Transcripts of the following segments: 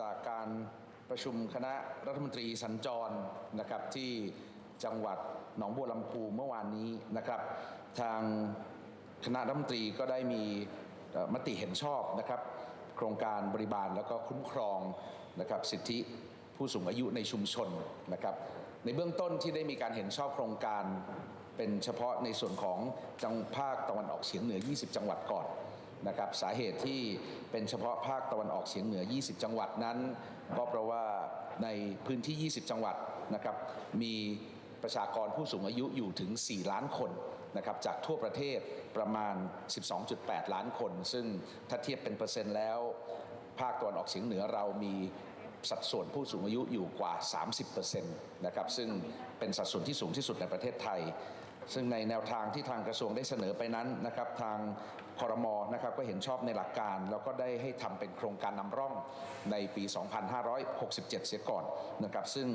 จากการประชุมคณะรัฐมนตรีสัญจรนะครับที่จังหวัดหนองบัวลำพูเมื่อวานนี้นะครับ ทางคณะรัฐมนตรีก็ได้มีมติเห็นชอบนะครับ โครงการบริบาลแล้วก็คุ้มครองนะครับสิทธิผู้สูงอายุในชุมชนนะครับ ในเบื้องต้นที่ได้มีการเห็นชอบโครงการเป็นเฉพาะในส่วนของจังภาคตะวันออกเฉียงเหนือ 20 จังหวัดก่อน นะครับสาเหตุที่เป็นเฉพาะภาคตะวันออกเฉียงเหนือ 20 จังหวัดนั้น ก็เพราะว่าในพื้นที่ 20 จังหวัดนะครับมีประชากรผู้สูงอายุอยู่ถึง 4 ล้านคนนะครับจากทั่วประเทศประมาณ 12.8 ล้านคน ซึ่งถ้าเทียบเป็นเปอร์เซ็นต์แล้ว ภาคตะวันออกเฉียงเหนือเรามีสัดส่วนผู้สูงอายุอยู่กว่า 30%นะครับซึ่งเป็นสัดส่วนที่สูงที่สุดในประเทศไทย ซึ่งในแนวทางที่ทางกระทรวงได้เสนอไปนั้นนะครับทาง คอรมอนะครับก็เห็นชอบในหลักการ แล้วก็ได้ให้ทำเป็นโครงการนำร่องในปี 2567 เสียก่อนนะครับ ซึ่ง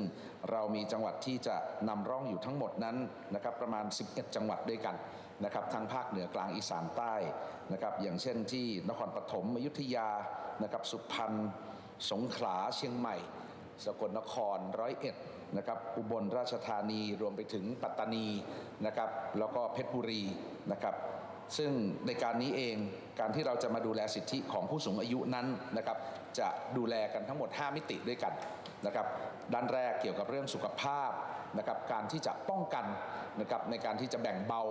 เรามีจังหวัดที่จะนำร่องอยู่ทั้งหมดนั้นนะครับประมาณ 11 จังหวัดด้วยกันนะครับทั้งภาคเหนือกลางอีสานใต้นะครับอย่างเช่นที่นครปฐมอยุธยานะครับสุพรรณสงขลาเชียงใหม่ สกลนครร้อยเอ็ดนะครับอุบลราชธานีรวมไปถึงปัตตานีนะครับแล้วก็เพชรบุรีนะครับ ซึ่งในการนี้เองการที่เราจะมาดูแลสิทธิของผู้สูงอายุนั้นนะครับ จะดูแลกันทั้งหมด 5 มิติด้วยกันนะครับ ด้านแรกเกี่ยวกับเรื่องสุขภาพนะครับ การที่จะป้องกันนะครับในการที่จะแบ่งเบา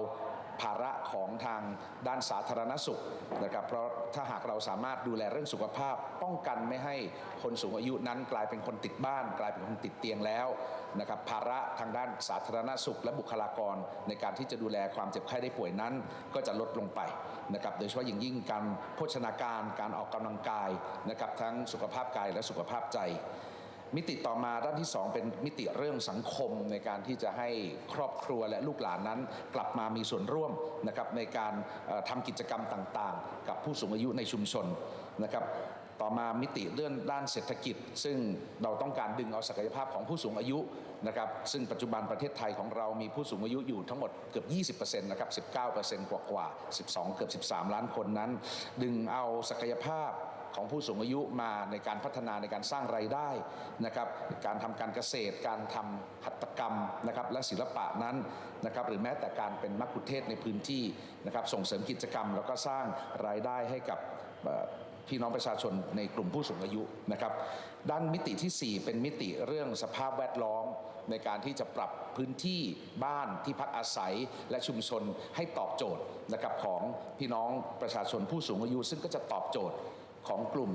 ภาระของทางด้านสาธารณสุขนะครับ เพราะถ้าหากเราสามารถดูแลเรื่องสุขภาพ ป้องกันไม่ให้คนสูงอายุนั้นกลายเป็นคนติดบ้าน กลายเป็นคนติดเตียงแล้ว นะครับภาระทางด้านสาธารณสุข และบุคลากรในการที่จะดูแลความเจ็บไข้ได้ป่วยนั้น ก็จะลดลงไปนะครับโดยเฉพาะอย่างยิ่งการโภชนาการการออกกำลังกายนะครับทั้งสุขภาพกายและสุขภาพใจมิติต่อมาด้านที่ 2 เป็นมิติเรื่องสังคมในการที่จะให้ครอบครัวและลูกหลานนั้น กลับมามีส่วนร่วมนะครับในการเอ่อทำกิจกรรมต่างๆ กับผู้สูงอายุในชุมชนนะครับ ต่อมามิติเรื่องด้านเศรษฐกิจ ซึ่งเราต้องการดึงเอาศักยภาพของผู้สูงอายุนะครับซึ่งปัจจุบันประเทศไทยของเรามีผู้สูงอายุอยู่ทั้งหมดเกือบ 20%นะครับ 19%กว่ากว่า 12 เกือบ 13 ล้านคนนั้น ดึงเอาศักยภาพของผู้สูงอายุมาในการพัฒนาในการสร้างไรายได้นะครับการทำการเกษตร การทำหัตถกรรมนะครับและศิลปะนั้นนะครับหรือแม้แต่การเป็นมักคุเทศในพื้นที่นะครับส่งเสริมกิจกรรม แล้วก็สร้างรายได้ให้กับ พี่น้องประชาชนในกลุ่มผู้สูงอายุนะครับด้านมิติที่ 4 เป็นมิติเรื่องสภาพแวดล้อม ในการที่จะปรับพื้นที่บ้านที่พักอาศัยและชุมชนให้ตอบโจทย์นะครับของพี่น้องประชาชนผู้สูงอายุ ซึ่งก็จะตอบโจทย์ของกลุ่ม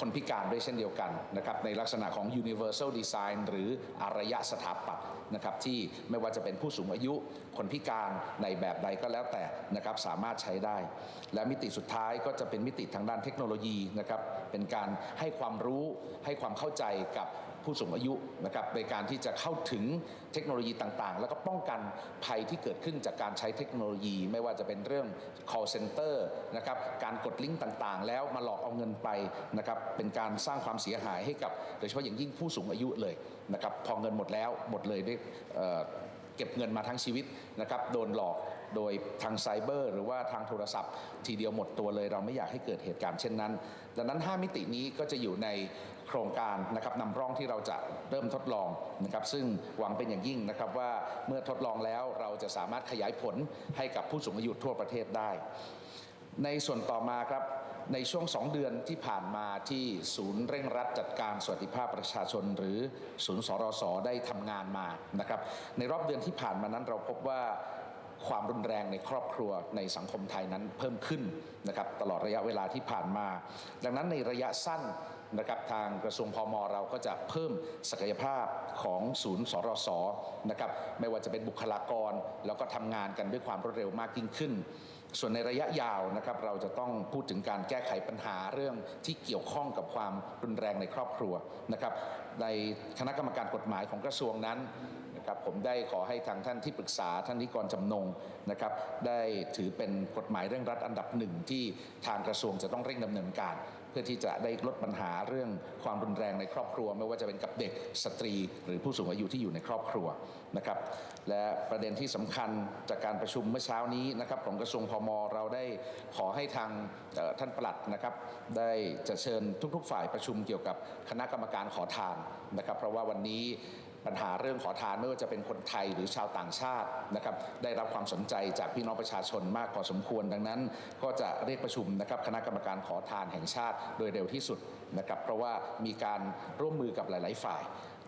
คนพิการด้วยเช่นเดียวกันนะครับในลักษณะของ universal design หรืออารยะสถาปัตย์นะครับที่ไม่ว่าจะเป็นผู้สูงอายุ คนพิการในแบบใดก็แล้วแต่นะครับสามารถใช้ได้ และมิติสุดท้ายก็จะเป็นมิติทางด้านเทคโนโลยีนะครับเป็นการให้ความรู้ให้ความเข้าใจกับ ผู้สูงอายุนะครับในการที่จะเข้าถึงเทคโนโลยีต่างๆ แล้วก็ป้องกันภัยที่เกิดขึ้นจากการใช้เทคโนโลยี ไม่ว่าจะเป็นเรื่อง call center นะครับการกดลิงก์ต่างๆ แล้วมาหลอกเอาเงินไปนะครับเป็นการสร้างความเสียหายให้กับโดยเฉพาะอย่างยิ่งผู้สูงอายุเลยนะครับพอเงินหมดแล้วหมดเลยด้วยเก็บเงินมาทั้งชีวิตนะครับโดนหลอกโดยทางไซเบอร์ หรือว่าทางโทรศัพท์ ทีเดียวหมดตัวเลยเราไม่อยากให้เกิดเหตุการณ์เช่นนั้น ดังนั้น 5 มิตินี้ก็จะอยู่ใน ครงการนะครับนำร่องที่เราจะเริ่มทดลองนะครับซึ่งหวังเป็นอย่างยิ่งนะครับว่าเมื่อทดลองแล้วเราจะสามารถขยายผลให้กับผู้สูงอายุทั่วประเทศได้ ในส่วนต่อมาครับในช่วง 2 เดือนที่ผ่านมาที่ศูนย์เร่งรัดจัดการสวัสดิภาพประชาชน หรือศูนย์สรสได้ทำงานมานะครับในรอบเดือนที่ผ่านมานั้นเราพบว่าความรุนแรงในครอบครัวในสังคมไทยนั้นเพิ่มขึ้นนะครับตลอดระยะเวลาที่ผ่านมา ดังนั้นในระยะสั้น นะครับทางกระทรวงพมเราก็จะเพิ่มศักยภาพของศูนย์สรสนะครับไม่ว่าจะเป็นบุคลากร แล้วก็ทำงานกันด้วยความรวดเร็วมากยิ่งขึ้นส่วนในระยะยาวนะครับเราจะต้องพูดถึงการแก้ไขปัญหาเรื่องที่เกี่ยวข้องกับความรุนแรงในครอบครัวนะครับในคณะกรรมการกฎหมายของกระทรวงนั้นนะครับผมได้ขอให้ทางท่านที่ปรึกษาท่านนิกรจำนงนะครับได้ถือเป็นกฎหมายเร่งรัดอันดับหนึ่งที่ทางกระทรวงจะต้องเร่งดำเนินการ เพื่อที่จะได้ลดปัญหาเรื่องความรุนแรงในครอบครัว ไม่ว่าจะเป็นกับเด็กสตรี หรือผู้สูงอายุที่อยู่ในครอบครัวนะครับและประเด็นที่สำคัญจากการประชุมเมื่อเช้านี้นะครับของกระทรวงพมเราได้ขอให้ทางท่านปลัดนะครับได้จะเชิญทุก ๆ ฝ่ายประชุมเกี่ยวกับคณะกรรมการขอทานนะครับ เพราะว่าวันนี้ ปัญหาเรื่องขอทานไม่ว่าจะเป็นคนไทยหรือชาวต่างชาตินะครับได้รับความสนใจจากพี่น้องประชาชนมากพอสมควร ดังนั้น ก็จะเรียกประชุมนะครับคณะกรรมการขอทานแห่งชาติโดยเร็วที่สุดนะครับเพราะว่ามีการร่วมมือกับหลาย ๆ ฝ่าย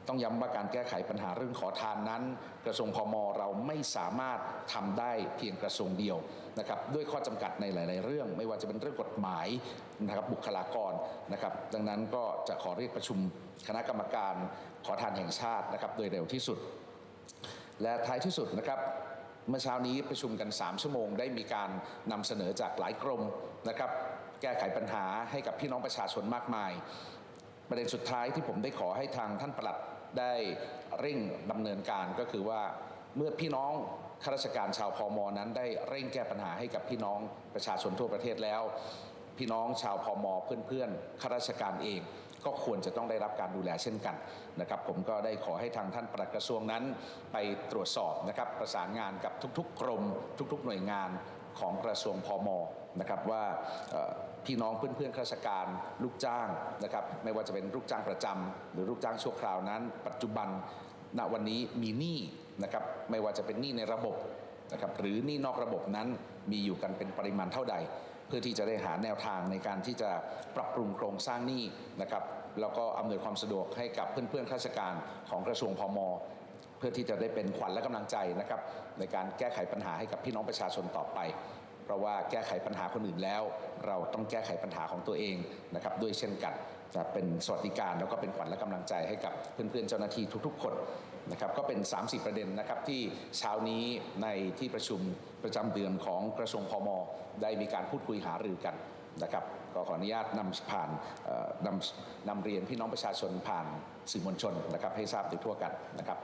ต้องย้ำว่าการแก้ไขปัญหาเรื่องขอทานนั้น กระทรวงพมเราไม่สามารถทำได้เพียงกระทรวงเดียวนะครับด้วยข้อจำกัดในหลาย ๆ เรื่อง ไม่ว่าจะเป็นเรื่องกฎหมายนะครับบุคลากรนะครับ ดังนั้นก็จะขอเรียกประชุมคณะกรรมการขอทานแห่งชาตินะครับโดยเร็วที่สุด และท้ายที่สุดนะครับเมื่อเช้านี้ประชุมกัน 3 ชั่วโมง ได้มีการนำเสนอจากหลายกรมนะครับ แก้ไขปัญหาให้กับพี่น้องประชาชนมากมาย ประเด็นสุดท้ายที่ผมได้ขอให้ทางท่านปลัด ได้เร่งดำเนินการก็คือว่าเมื่อพี่น้องข้าราชการชาวพมอนั้นได้เร่งแก้ปัญหาให้กับพี่น้องประชาชนทั่วประเทศแล้ว พี่น้องชาวพมอเพื่อนๆข้าราชการเอง ก็ควรจะต้องได้รับการดูแลเช่นกันนะครับ ผมก็ได้ขอให้ทางท่านปลัดกระทรวงนั้นไปตรวจสอบนะครับประสานงานกับทุกๆกรม ทุก ๆ หน่วยงานของกระทรวงพมนะครับว่า พี่น้องเพื่อนๆข้าราชการ ลูกจ้างนะครับไม่ว่าจะเป็นลูกจ้างประจำหรือลูกจ้างชั่วคราวนั้น ปัจจุบันณวันนี้มีหนี้นะครับไม่ว่าจะเป็นหนี้ในระบบนะครับหรือหนี้นอกระบบนั้นมีอยู่กันเป็นปริมาณเท่าใด เพื่อที่จะได้หาแนวทางในการที่จะปรับปรุงโครงสร้างหนี้นะครับแล้วก็อำนวยความสะดวกให้กับเพื่อนๆข้าราชการของกระทรวงพมเพื่อที่จะได้เป็นขวัญและกำลังใจนะครับในการแก้ไขปัญหาให้กับพี่น้องประชาชนต่อไป เพราะว่าแก้ไขปัญหาคนอื่นแล้ว เราต้องแก้ไขปัญหาของตัวเองนะครับด้วยเช่นกันจะเป็นสวัสดิการแล้วก็เป็นขวัญและกำลังใจให้กับเพื่อนๆเจ้าหน้าที่ทุกๆ คนนะครับก็เป็น 30 ประเด็นนะครับที่เช้านี้ในที่ประชุมประจำเดือนของกระทรวงพมได้มีการพูดคุยหารือกันนะครับก็ขออนุญาตนำผ่านนำนำเรียนพี่น้องประชาชนผ่านสื่อมวลชนนะครับให้ทราบโดยทั่วกันนะครับ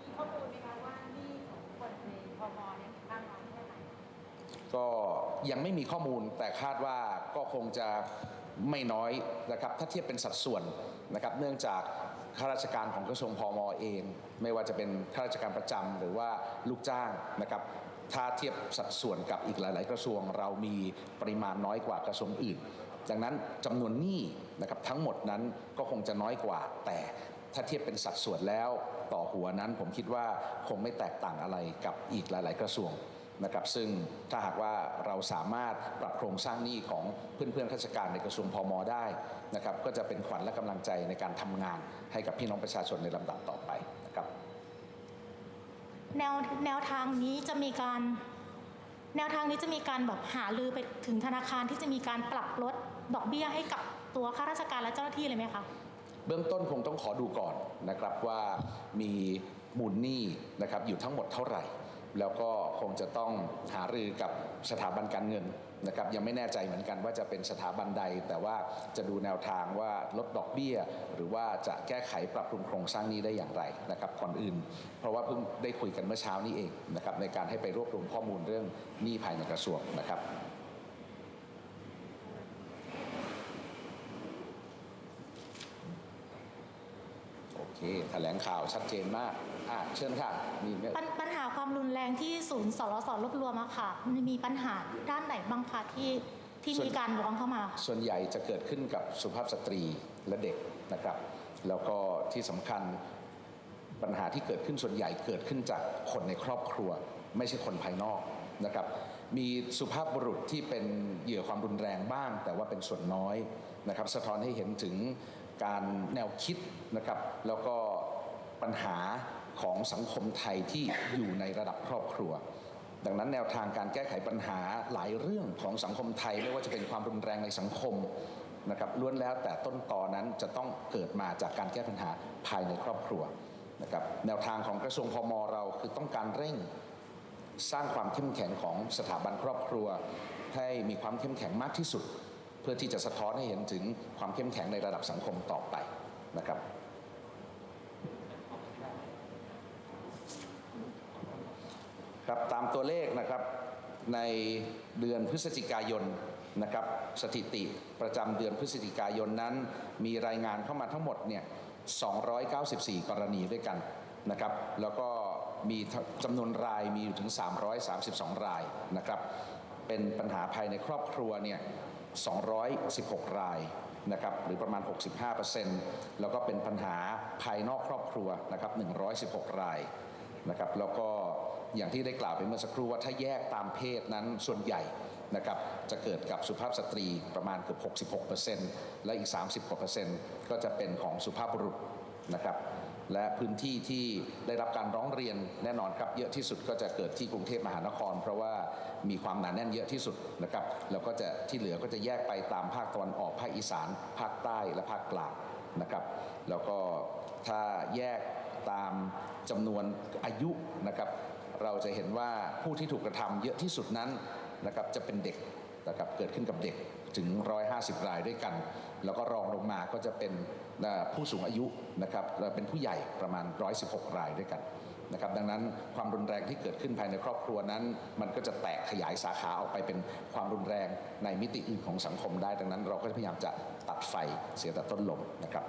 มีข้อมูลไหมคะว่าหนี้ของคนในพมเนี่ยมีมากน้อยแค่ไหน ก็ยังไม่มีข้อมูลแต่คาดว่าก็คงจะไม่น้อยนะครับถ้าเทียบเป็นสัดส่วนนะครับเนื่องจากข้าราชการของกระทรวงพมเอง ไม่ว่าจะเป็นข้าราชการประจำหรือว่าลูกจ้างนะครับถ้าเทียบสัดส่วนกับอีกหลาย ๆ กระทรวงเรามีปริมาณน้อยกว่ากระทรวงอื่น ดังนั้นจำนวนหนี้นะครับทั้งหมดนั้นก็คงจะน้อยกว่า แต่ถ้าเทียบเป็นสัดส่วนแล้วต่อหัวนั้นผมคิดว่าคงไม่แตกต่างอะไรกับอีกหลาย ๆ กระทรวง นะครับซึ่งถ้าหากว่าเราสามารถปรับโครงสร้างหนี้ของเพื่อนๆข้าราชการในกระทรวงพมได้นะครับก็จะเป็นขวัญและกำลังใจในการทำงานให้กับพี่น้องประชาชนในลำดับต่อไปนะครับแนวแนวทางนี้จะมีการแนวทางนี้จะมีการแบบหารือไปถึงธนาคารที่จะมีการปรับลดดอกเบี้ยให้กับตัวข้าราชการและเจ้าหน้าที่เลยไหมคะเบื้องต้นคงต้องขอดูก่อนนะครับว่ามีมูลหนี้นะครับอยู่ทั้งหมดเท่าไหร่ แล้วก็คงจะต้องหารือกับสถาบันการเงินนะครับยังไม่แน่ใจเหมือนกันว่าจะเป็นสถาบันใด แต่ว่าจะดูแนวทางว่าลดดอกเบี้ย หรือว่าจะแก้ไขปรับปรุงโครงสร้างนี้ได้อย่างไรนะครับก่อนอื่น เพราะว่าเพิ่งได้คุยกันเมื่อเช้านี้เองนะครับในการให้ไปรวบรวมข้อมูลเรื่องหนี้ภายในกระทรวงนะครับโอเคแถลงข่าวชัดเจนมาก อะเชิญค่ะมีไหมปัญปัญหาความรุนแรงที่ศูนย์สรสรวบรวมอะค่ะมันมีปัญหาด้านไหนบ้างคะที่ที่มีการร้องเข้ามาส่วนใหญ่จะเกิดขึ้นกับสุภาพสตรีและเด็กนะครับ แล้วก็ที่สำคัญปัญหาที่เกิดขึ้นส่วนใหญ่เกิดขึ้นจากคนในครอบครัว ไม่ใช่คนภายนอกนะครับ มีสุภาพบุรุษที่เป็นเหยื่อความรุนแรงบ้าง แต่ว่าเป็นส่วนน้อยนะครับ สะท้อนให้เห็นถึงการแนวคิดนะครับ แล้วก็ปัญหา ของสังคมไทยที่อยู่ในระดับครอบครัว ดังนั้นแนวทางการแก้ไขปัญหาหลายเรื่องของสังคมไทยไม่ว่าจะเป็นความรุนแรงในสังคมนะครับล้วนแล้วแต่ต้นตอนั้นจะต้องเกิดมาจากการแก้ปัญหาภายในครอบครัวนะครับแนวทางของกระทรวงพมเราคือต้องการเร่งสร้างความเข้มแข็งของสถาบันครอบครัว ให้มีความเข้มแข็งมากที่สุด เพื่อที่จะสะท้อนให้เห็นถึงความเข้มแข็งในระดับสังคมต่อไปนะครับ ครับตามตัวเลขนะครับในเดือนพฤศจิกายนนะครับสถิติประจำเดือนพฤศจิกายนนั้น มีรายงานเข้ามาทั้งหมดเนี่ย294 กรณีด้วยกันนะครับแล้วก็มีจำนวนรายมีอยู่ถึง 332 รายนะครับเป็นปัญหาภายในครอบครัวเนี่ย216 รายนะครับหรือประมาณ 65%แล้วก็เป็นปัญหาภายนอกครอบครัวนะครับ116 รายนะครับแล้วก็ อย่างที่ได้กล่าวไปเมื่อสักครู่ว่าถ้าแยกตามเพศนั้นส่วนใหญ่นะครับจะเกิดกับสุภาพสตรีประมาณเกือบ 66%และอีก 30กว่าเปอร์เซ็นต์ก็จะเป็นของสุภาพบุรุษนะครับและพื้นที่ที่ได้รับการร้องเรียนแน่นอนครับเยอะที่สุดก็จะเกิดที่กรุงเทพมหานคร เพราะว่ามีความหนาแน่นเยอะที่สุดนะครับแล้วก็จะที่เหลือก็จะแยกไปตามภาคตะวันออกภาคอีสาน ภาคใต้และภาคกลางนะครับแล้วก็ถ้าแยกตามจำนวนอายุนะครับ เราจะเห็นว่าผู้ที่ถูกกระทำเยอะที่สุดนั้นนะครับจะเป็นเด็กนะครับเกิดขึ้นกับเด็กถึง 150 รายด้วยกัน แล้วก็รองลงมาก็จะเป็นผู้สูงอายุนะครับเป็นผู้ใหญ่ประมาณ 116 รายด้วยกันนะครับดังนั้นความรุนแรงที่เกิดขึ้นภายในครอบครัวนั้น มันก็จะแตกขยายสาขาออกไปเป็นความรุนแรงในมิติอื่นของสังคมได้ ดังนั้นเราก็พยายามจะตัดไฟเสียแต่ต้นลมนะครับ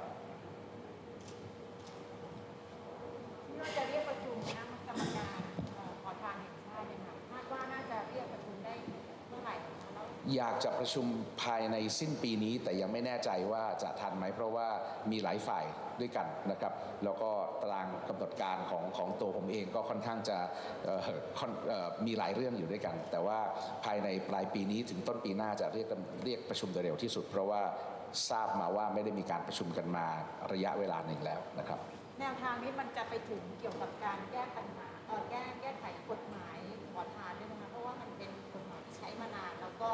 ที่ว่าจะเรียกประชุมคณะกรรมการเอ่อขอทานแห่งชาติเนี่ยค่ะคาดว่าน่าจะเรียกประชุมได้เมื่อไหร่คะแล้ว อยาก จะประชุมภายในสิ้นปีนี้ แต่ยังไม่แน่ใจว่าจะทันไหมเพราะว่ามีหลายฝ่ายด้วยกันนะครับ แล้วก็ตารางกำหนดการของของตัวผมเองก็ค่อนข้างจะมีหลายเรื่องอยู่ด้วยกัน แต่ว่าภายในปลายปีนี้ถึงต้นปีหน้าจะเรียกเรียกประชุมโดยเร็วที่สุด เพราะว่าทราบมาว่าไม่ได้มีการประชุมกันมาระยะเวลาหนึ่งแล้วนะครับ แนวทางนี้มันจะไปถึงเกี่ยวกับการแก้ปัญหาแก้แก้ไขกฎหมายขอทานด้วยนะคะเพราะว่ามันเป็นกฎหมายที่ใช้มานานแล้วก็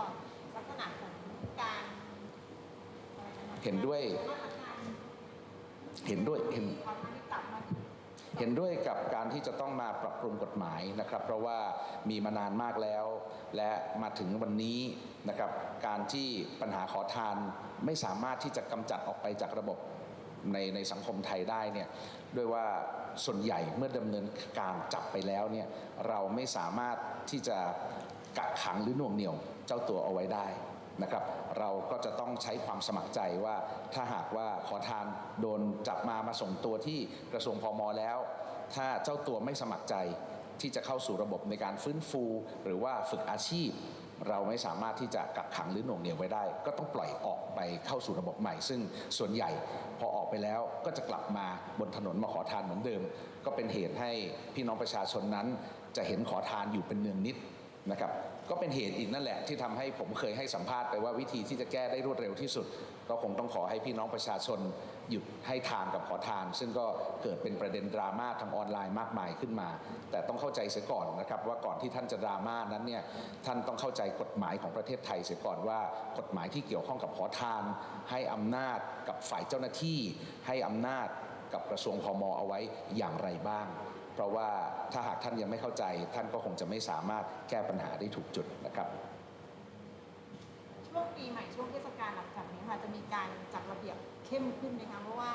ณะของการเห็นด้วย เห็นด้วยเห็นเห็นด้วยกับการที่จะต้องมาปรับปรุงกฎหมายนะครับ เพราะว่ามีมานานมากแล้ว และมาถึงวันนี้นะครับ การที่ปัญหาขอทานไม่สามารถที่จะกำจัดออกไปจากระบบในในสังคมไทยได้เนี่ยด้วยว่าส่วนใหญ่เมื่อดำเนินการจับไปแล้วเนี่ยเราไม่สามารถที่จะกักขังหรือหน่วงเหนี่ยวเจ้าตัวเอาไว้ได้ นะครับ เราก็จะต้องใช้ความสมัครใจว่าถ้าหากว่าขอทานโดนจับมามาส่งตัวที่กระทรวงพมแล้ว ถ้าเจ้าตัวไม่สมัครใจที่จะเข้าสู่ระบบในการฟื้นฟู หรือว่าฝึกอาชีพ เราไม่สามารถที่จะกักขังหรือหน่วงเหนี่ยวไว้ได้ ก็ต้องปล่อยออกไปเข้าสู่ระบบใหม่ ซึ่งส่วนใหญ่พอออกไปแล้วก็จะกลับมาบนถนนมาขอทานเหมือนเดิม ก็เป็นเหตุให้พี่น้องประชาชนนั้น จะเห็นขอทานอยู่เป็นเนืองนิดนะครับ ก็เป็นเหตุอีกนั่นแหละที่ทำให้ผมเคยให้สัมภาษณ์ไปว่าวิธีที่จะแก้ได้รวดเร็วที่สุด ก็คงต้องขอให้พี่น้องประชาชนหยุดให้ทานกับขอทาน ซึ่งก็เกิดเป็นประเด็นดราม่าทางออนไลน์มากมายขึ้นมา แต่ต้องเข้าใจเสียก่อนนะครับว่าก่อนที่ท่านจะดราม่านั้นเนี่ยท่านต้องเข้าใจกฎหมายของประเทศไทยเสียก่อนว่ากฎหมายที่เกี่ยวข้องกับขอทาน ให้อำนาจกับฝ่ายเจ้าหน้าที่ ให้อำนาจกับกระทรวงพมเอาไว้อย่างไรบ้าง เพราะว่าถ้าหากท่านยังไม่เข้าใจ ท่านก็คงจะไม่สามารถแก้ปัญหาได้ถูกจุดนะครับช่วงปีใหม่ช่วงเทศกาลหลังจากนี้ค่ะจะมีการจัดระเบียบเข้มขึ้นไหมคะเพราะว่า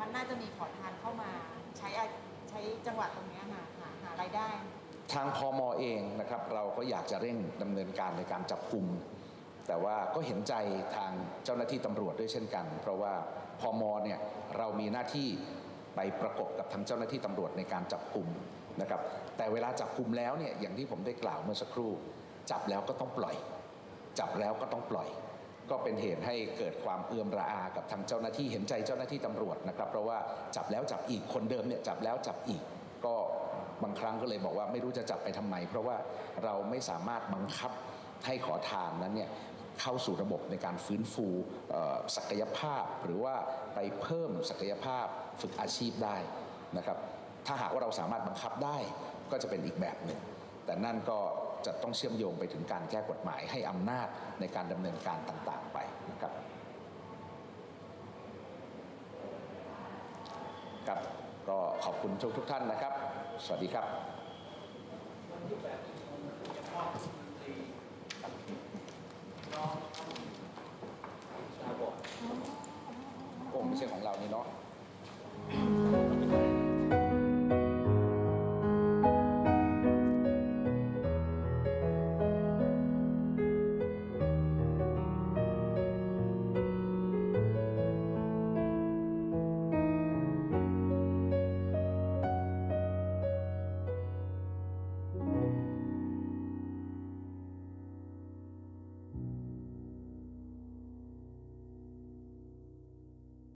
มันน่าจะมีขอทานเข้ามาใช้อาใช้จังหวัดตรงเนี้ยค่ะหาหารายได้ ทางพมเองนะครับ เราก็อยากจะเร่งดำเนินการในการจับกลุ่มแต่ว่าก็เห็นใจทางเจ้าหน้าที่ตำรวจด้วยเช่นกัน เพราะว่าพมเนี่ยเรามีหน้าที่ ไปประกบกับทางเจ้าหน้าที่ตำรวจในการจับกลุ่มนะครับแต่เวลาจับกลุ่มแล้วเนี่ยอย่างที่ผมได้กล่าวเมื่อสักครู่ จับแล้วก็ต้องปล่อย จับแล้วก็ต้องปล่อย ก็เป็นเหตุให้เกิดความเอือมระอา กับทางเจ้าหน้าที่เห็นใจเจ้าหน้าที่ตำรวจนะครับเพราะว่าจับแล้วจับอีกคนเดิมเนี่ยจับแล้วจับอีกก็บางครั้งก็เลยบอกว่าไม่รู้จะจับไปทำไม เพราะว่าเราไม่สามารถบังคับให้ขอทานนั้นเนี่ย เข้าสู่ระบบในการฟื้นฟูศักยภาพ หรือว่าไปเพิ่มศักยภาพฝึกอาชีพได้นะครับถ้าหากว่าเราสามารถบังคับได้ก็จะเป็นอีกแบบหนึ่ง แต่นั่นก็จะต้องเชื่อมโยงไปถึงการแก้กฎหมายให้อำนาจในการดำเนินการต่างๆไปนะครับครับก็ขอบคุณทุกทุกๆท่านนะครับ สวัสดีครับ ช่ของเรานี่เนาะ